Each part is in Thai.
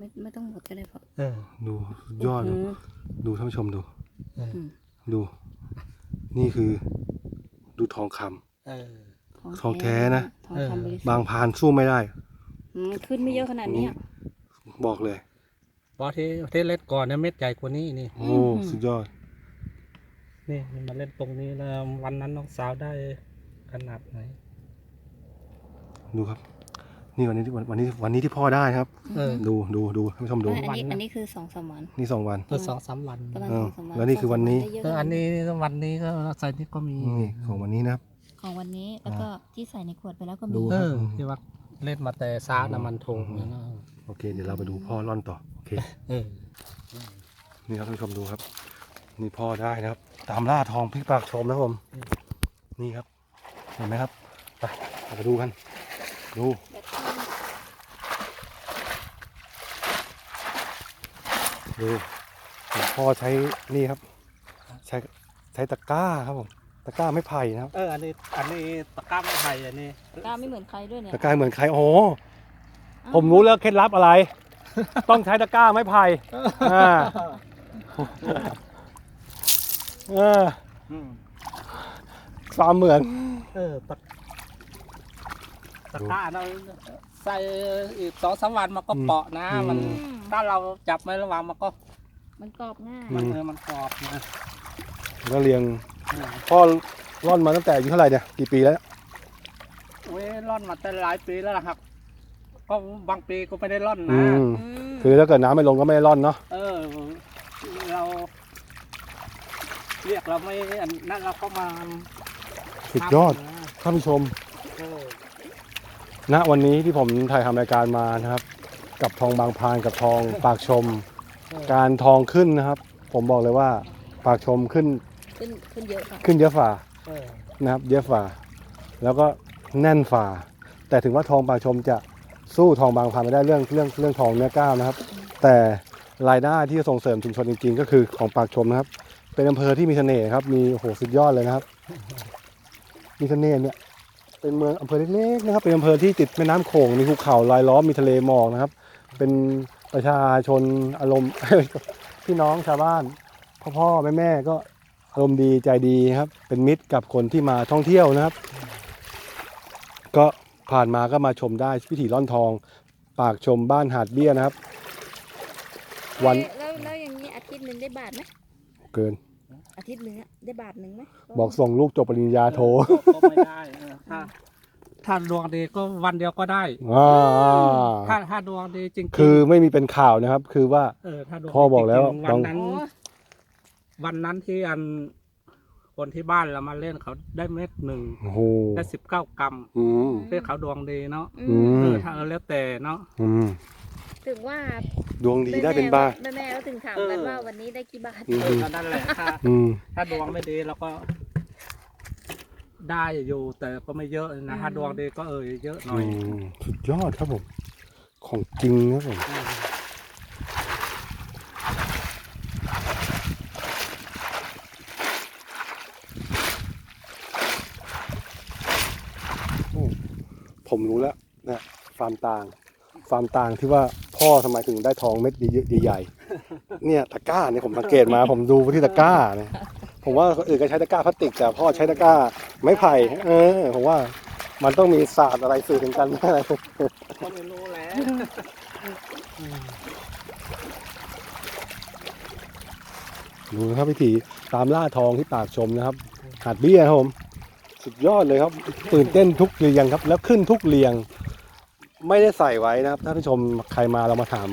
ไม่ไม่ต้องหมดก็ได้พอเออดูสุดยอดอืดูมดูท่านผู้ชมดูเออดู นี่คือ ดูทองคำเออทองแท้นะทองคำบริสุทธิ์บางพานสู้ไม่ได้อืมขึ้นไม่เยอะขนาดนี้อะบอกเลยบอที่ที่เล็ดก่อนเนี่ยเม็ดใหญ่กว่านี้นี่ โอ้อืมสุดยอด นี่มันมาเล่นตรงนี้แล้ววันนั้นน้องสาวได้ขนาดไหน ดูครับ นี่วันนี้ที่วันวันนี้วันนี้ที่พ่อได้นะครับ เออ ดูดูดูท่านผู้ชมดูอันนี้วันนะอันนี้คือสองสามวันนี่สองวันเพื่อสองสามวันประมาณเอสอองสามวันแล้วนี่คือวันนี้สงสามได้เยะเอออันนี้วันนี้ก็ใส่นี่ก็มีนี่ของวันนี้นะครับ ของวันนี้แล้วก็ที่ใส่ในขวดไปแล้วก็มี ดู เออที่ว่าเล่นมาแต่ซาน้ำมันโถงเนี่ยนะโอเค เดี๋ยวเราไปดูพ่อร่อนต่อโอเคเออนี่ครับท่านผู้ชมดูครับ นี่พ่อได้นะครับ ตามล่าทองพี่ปากชมนะครับผมนี่ครับ เห็นไหมครับไปเราไปดูกัน ดู ดูพ่อใช้นี่ครับ ใช้ใช้ตะกร้าครับผมตะกร้าไม่ไผ่นะครับเอออันนี้อันนี้ตะกร้าไม้ไผ่อันนี้กล้าไม่เหมือนใครด้วยเนี่ยตะกร้าเหมือนใครโอ้โหผมรู้แล้วเคล็ดลับอะไร ต้องใช้ตะกร้าไม่ไผ่อ่าเอออืมความเหมือน เออตะตะกร้าเรา ใส่อีกสองสามวันมันก็เปาะนะ มันอืมถ้าเราจับไม่ระวังมันก็มันกรอบง่าย มันเออมันกรอบนะก็เรียงเออพ่อร่อนมาตั้งแต่อายุเท่าไหร่เนี่ยกี่ปีแล้วเว้ยร่อนมาแต่หลายปีแล้วล่ะครับ ก็บางปีก็ไม่ได้ร่อนอืนะ มอืมคือถ้าเกิดน้ำไม่ลงก็ไม่ได้ร่อนเนาะเออ เรา เรียกเราไม่อันนั้นเราก็มาสุดยอดทำนะท่านผู้ชม เออ ณวันนี้ที่ผมถ่ายทำรายการมานะครับ กับทองบางพานกับทองปากชมเออการทองขึ้นนะครับ ผมบอกเลยว่าปากชมขึ้นขึ้นขึ้นเยอะค่ะขึ้นเยอะฝ่าเออนะครับเยอะฝ่า แล้วก็แน่นฝ่า แต่ถึงว่าทองปากชมจะสู้ทองบางพานไม่ได้เรื่องเรื่องเรื่องทองเนื้อกล้ามนะครับ แต่รายได้ที่จะส่งเสริมชุมชนจริง ๆ ก็คือของปากชมนะครับ เป็นอำเภอที่มีเสน่ห์ครับ มีโอ้โหสุดยอดเลยนะครับ มีเสน่ห์เนี่ย เป็นเมืองอำเภอเล็กๆนะครับเป็นอำเภอที่ติดแม่น้ำโขงมีภูเขารายล้อมมีทะเลหมอกนะครับ เป็นประชาชนอารมณ์พี่น้องชาวบ้านพ่อพ่อแม่แม่ๆก็อารมณ์ดีใจดีครับ เป็นมิตรกับคนที่มาท่องเที่ยวนะครับ ก็ผ่านมาก็มาชมได้พิธีร่อนทอง ปากชมบ้านหาดเบี้ยนะครับ วันแล้วแล้วอย่างนี้อาทิตย์หนึ่งได้บาทไหมเกิน อาทิตย์หนึ่งอะได้บาทหนึ่งไหมบอกส่งลูกจบปริญญาโทก็ไม่ได้เออถ้าถ้าดวงดีก็วันเดียวก็ได้ อ่าถ้าถ้าดวงดีจริงๆคือไม่มีเป็นข่าวนะครับ คือว่า เออถ้าดวงพ่อบอกแล้วจริงๆต้วัอนงนั้นโอ้วันนั้นที่อันคนที่บ้านเรามาเล่นเขาได้เม็ดหนึ่งโอ้โหได้สิบเก้ากรัมอืมเพื่อเขาดวงดีเนาะอือืมมเออถ้าเอาแล้วแต่เนาะ อืม ถึงว่าดวงดีได้เป็นบ้า แม่แม่ๆก็ถึงถามกันว่าวันนี้ได้กี่บาทอืมเออนั่นแหละถ้าอืม ถ้าดวงไม่ดีเราก็ ได้อยู่แต่ก็ไม่เยอะนะถ้าดวงดีก็เออเยอะหน่อยอืมสุดยอดครับผม ของจริงครับผมอืมผมรู้แล้วนะฟาร์มต่าง ฟาร์มต่างที่ว่า พ่อทำไมถึงได้ทองเม็ดใหญ่ๆเนี่ยตะกร้าเนี่ยผมสังเกตมา ผมดูที่ตะกร้าเนี่ยผมว่าคนอื่นก็ใช้ตะกร้าพลาสติกแต่พ่อใช้ตะกร้าไม้ไผ่เออผมว่ามันต้องมีศาสตร์อะไรสื่อถึงกันแน่เลยก็ไม่รู้แหล้วดูนะครับพิธีตามล่าทองที่ปากชมนะครับ หาดเบี้ยครับผม สุดยอดเลยครับ ตื่นเต้นทุกเรียงครับ แล้วขึ้นทุกเรียง ไม่ได้ใส่ไว้นะครับท่านผู้ชมใครมาเรามาถาม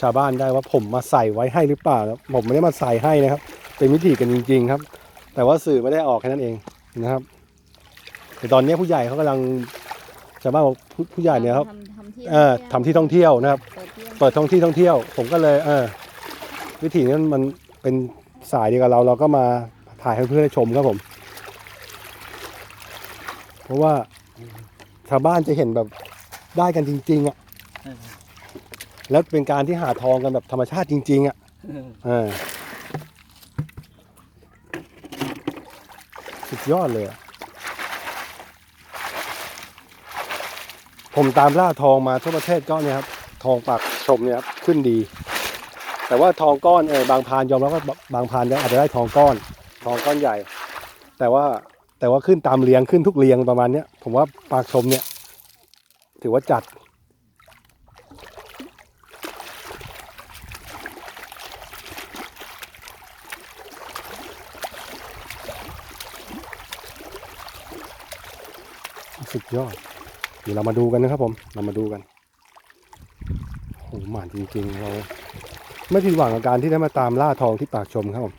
ชาวบ้านได้ว่าผมมาใส่ไว้ให้หรือเปล่าครับผมไม่ได้มาใส่ให้นะครับ เป็นวิธีกันจริง ๆ ครับ แต่ว่าสื่อไม่ได้ออกแค่นั้นเองนะครับแต่ตอนนี้ผู้ใหญ่เขากำลังชาวบ้านบอกผู้ผู้ใหญ่เนี่ยครับทำทำที่เออทำที่ท่องเที่ยวนะครับ เปิดที่เปิดท่องที่ท่องเที่ยว ผมก็เลยเออวิธีนั้นมันเป็นสายเดียวกับเราเราก็มาถ่ายให้เพื่อนได้ชมครับผม เพราะว่าชาวบ้านจะเห็นแบบ ได้กันจริง ๆอะเออแล้วเป็นการที่หาทองกันแบบธรรมชาติจริง ๆอะเออเออสุดยอดเลยอะผมตามล่าทองมาทั่วประเทศก็เนี่ยครับ ทองปากชมเนี่ยครับขึ้นดี แต่ว่าทองก้อนเออบางพานยอมรับว่าบางพานอาจจะได้ทองก้อน ทองก้อนใหญ่ แต่ว่าแต่ว่าขึ้นตามเรียงขึ้นทุกเรียงประมาณเนี้ยผมว่าปากชมเนี่ย ถือว่าจัด สุดยอด เดี๋ยวเรามาดูกันนะครับผม เรามาดูกันโอ้โหหมานจริงๆเราไม่ผิดหวังกับการที่ได้มาตามล่าทองที่ปากชมครับผม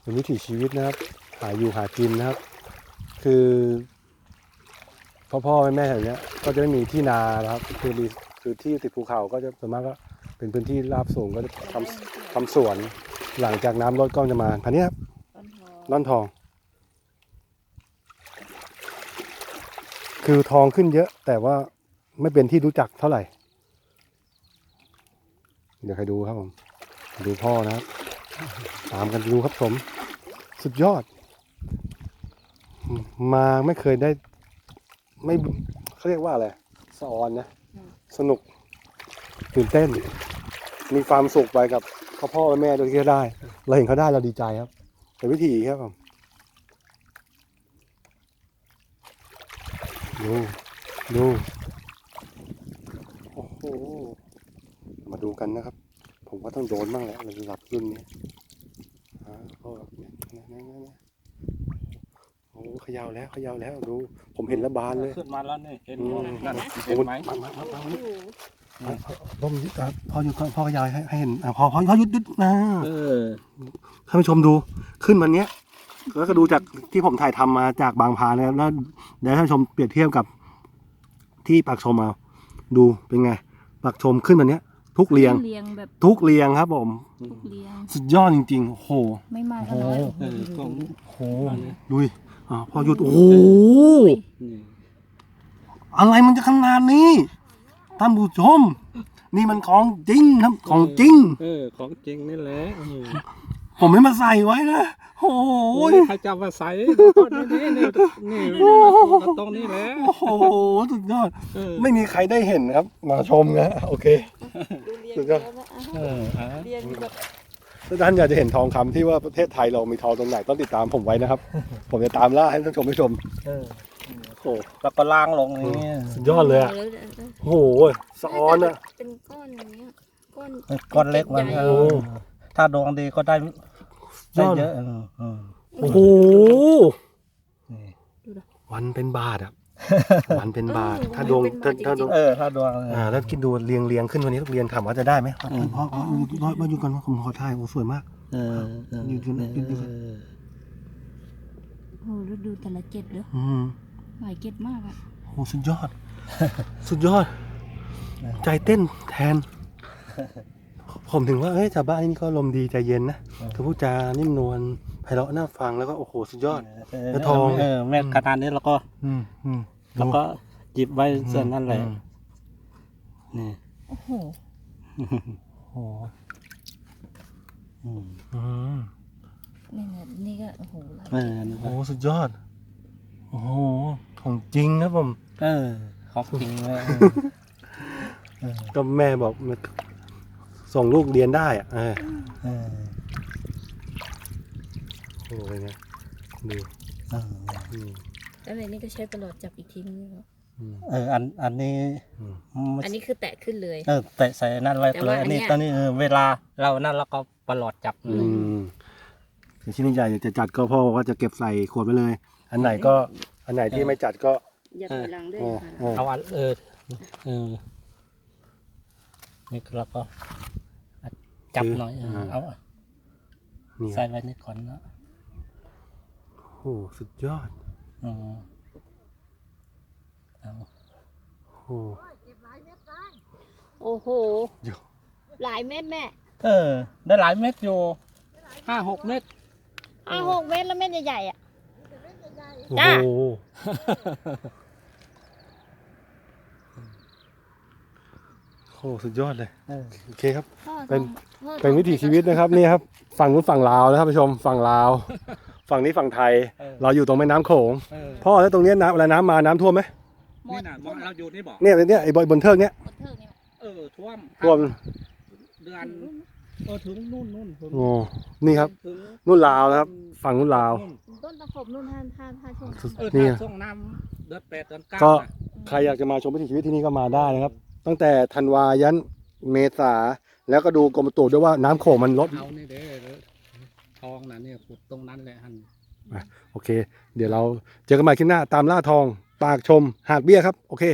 เป็นวิถีชีวิตนะครับ หาอยู่หากินนะครับ คือพ่อพ่อแม่แม่แถวเนี้ยก็จะไม่มีที่นานะครับคือมีคือที่ติดภูเขาก็จะส่วนมากก็เป็นพื้นที่ราบสูงก็จะทำทำสวน หลังจากน้ำลดก็จะมาคันนี้ครับต้นทองร่อนทอง คือทองขึ้นเยอะ แต่ว่าไม่เป็นที่รู้จักเท่าไหร่ เดี๋ยวใครดูครับผมดูพ่อนะครับ ตามกันดูครับผม สุดยอด มาไม่เคยได้ ไม่เขาเรียกว่าอะไรสอนนะ สนุกตื่นเต้น มีความสุขไปกับพ่อพ่อแม่โดยที่ได้ เราเห็นเขาได้เราดีใจครับเป็นวิธีครับผมดูดูโอ้โหมาดูกันนะครับ ผมว่าต้องโดนบ้างแหละระดับรุ่นนี้อ่าพ่อเนี่ยเนี่ยเนี่ เนี่ยโอ้เขยาวแล้วเขยาวแล้วดู ผมเห็นแล้วบานเลยขึ้นมาแล้วนี่เห็นอืมนั่นโอ้เห็นโหไหมมามามามาโอ้โหพ่อมอะพ่ออยู่ก่อนพ่อขยายให้ให้เห็นอะพ่อพ่อพ่อหยุดหยุดนะเออท่านผู้ชมดูขึ้นวันเนี้ยแล้วก็ดูจากที่ผมถ่ายทำมาจากบางพานะครับแล้วเดี๋ยวท่านผู้ชมเปรียบเทียบกับที่ปากชมเอาดูเป็นไงปากชมขึ้นวันเนี้ย ทุกเรียงเรียงแบบทุกเรียงครับผมทุกเรียงสุดยอดจริงๆโอ้โหไม่มากก็น้อยเออตรงโอ้โหดูดิ อ่าพอหยุดโอ้โหนี่อะไรมันจะขนาดนี้ท่านผู้ชม นี่มันของจริงครับของจริง เออ ของจริงนี่แหละอืมผมไม่มาใส่ไว้นะโอ้โอ้ยย ใครจะมาใส่ก็นี่นี่นี่นี่ตรงนี้แหละโอ้โหสุดยอด เออไม่มีใครได้เห็นนะครับ มาชมนะโอเค ดูเรียงสุดยอดแล้วนะเอออะเรียงแบบ ถ้าท่านอยากจะเห็นทองคำที่ว่าประเทศไทยเรามีทองตรงไหนต้องติดตามผมไว้นะครับ ผมจะตามล่าให้ท่านผู้ชมผู้ชมเออโอ้โหแล้วก็ล้างลงอย่างนี้สุดยอดเลยอะแล้วโอ้โหสะออนอะเป็นก้อนอย่างเงี้ยก้อนก้อนเล็กมันใหญ่เออถ้าดวงดีก็ได้ได้เยอะเออเออโอ้โหนี่วันเป็นบาทอะ วันเป็นบาท ถ้าดวงถ้าถ้าดวงเออถ้าดวงอ่าแล้วคิดดูเรียงเรียงขึ้นวันนี้ทุกเรียงถามว่าจะได้ไหมพ่อพ่อพ่อพ่อมาอยู่กันว่าผมขอถ่ายโอ้สวยมากเออเอออยู่อยู่ไหนอยู่ไหนโอ้โหแล้วดูแต่ละเกล็ดเด้ออืมหลายเกล็ดมากอะโอ้สุดยอด สุดยอด ใจเต้นแทน ผมถึงว่าเอ้ยชาวบ้านนี่ก็ลมณ์ดีใจเย็นนะคือพูดจานิ่มนวลไพ เราะน่าฟังแล้วก็โอ้โหสุดยอดแล้วทอง เออแม่ขนาดนี้เราก็ อืมอืมเราก็หยิบไว้ส่วนนั้นแหละอืมนี่โอ้โหโอ้โหอืมอืมนี่เนี่ยนี่ก็โอ้โหหลายเออนะโอ้โหสุดยอด โอ้โหของจริงครับผม เออของจริงเลยเออก็แม่บอกมันส่งลูกเรียนได้อะเออเออ โอ้โหเป็นไงดูเอออืมแล้วในนี้ก็ใช้ตลอดจับอีกทีนึงเหรออืมเอออันอันนี้อืมไม่อันนี้คือแตะขึ้นเลย เออแตะใส่นั่นไว้แต่เลยว่าอันนี้อันเนี้ย ตอนนี้เออเวลาเรานั่นเราก็ประหลอดจับอืมอย่างชิ้นใหญ่จะจัดก็พ่อบอกว่าจะเก็บใส่ขวดไว้เลย อันไหนก็อันไหนที่ไม่จัดก็อย่าถอยหลังด้วยเออค่ะเออเอาอันเออเออนี่เราก็จับหน่อยเออเอานี่คใส่รับไว้นี่ก่อนนะ โอ้โหสุดยอดอืมเอาโอ้โหโอ้โหเดี๋ยวหลายเม็ดแม่เออ ได้หลายเม็ดอยู่ห้าหกเม็ดอ้าวหกเม็ดแล้วเม็ดใหญ่ๆอะโอ้จ้าโหโอ้โหสุดยอดเลยเออโอเคครับพ่อเป็นพ่อเป็นวิถีชีวิตนะครับนี่ครับ ฝั่งนู้นฝั่งลาวนะครับผู้ชมฝั่งลาว ฝั่งนี้ฝั่งไทย เออ เราอยู่ตรงแม่น้ำโขงเออพ่อแล้วตรงเนี้ยน้ำเวลาน้ำมาน้ำท่วมไหมหมนี่ดน่ะมองเราอยู่นี่บอกเนี่ยเนี่ยไอ้บอยบนเทิงเนี่ยหมดเทิงนี่แหละเออท่วมท่วมเดือนเออถึงนู่นนู่นถึงโอ้นี่ครับถึงนู่นลาวนะครับ ฝั่งนู่นลาวต้นตะขบนู่นท่านท่านท่านช่วงเออนี่ ถ้าช่วงน้ำเดือนแปดเดือนเก้าก็ น่ะใครอยากจะมาชมวิถีชีวิตที่นี่ก็มาได้นะครับ ตั้งแต่ธันวายันเมษาแล้วก็ดูกรมอุตุด้วยว่าน้ำโขงมันลดเอานี่เด้อ ทองนะเนี่ยขุดตรงนั้นแหละฮัน โอเค เดี๋ยวเราเจอกันใหม่คลิปหน้าตามล่าทอง ปากชมหากเบี้ยครับ โอเค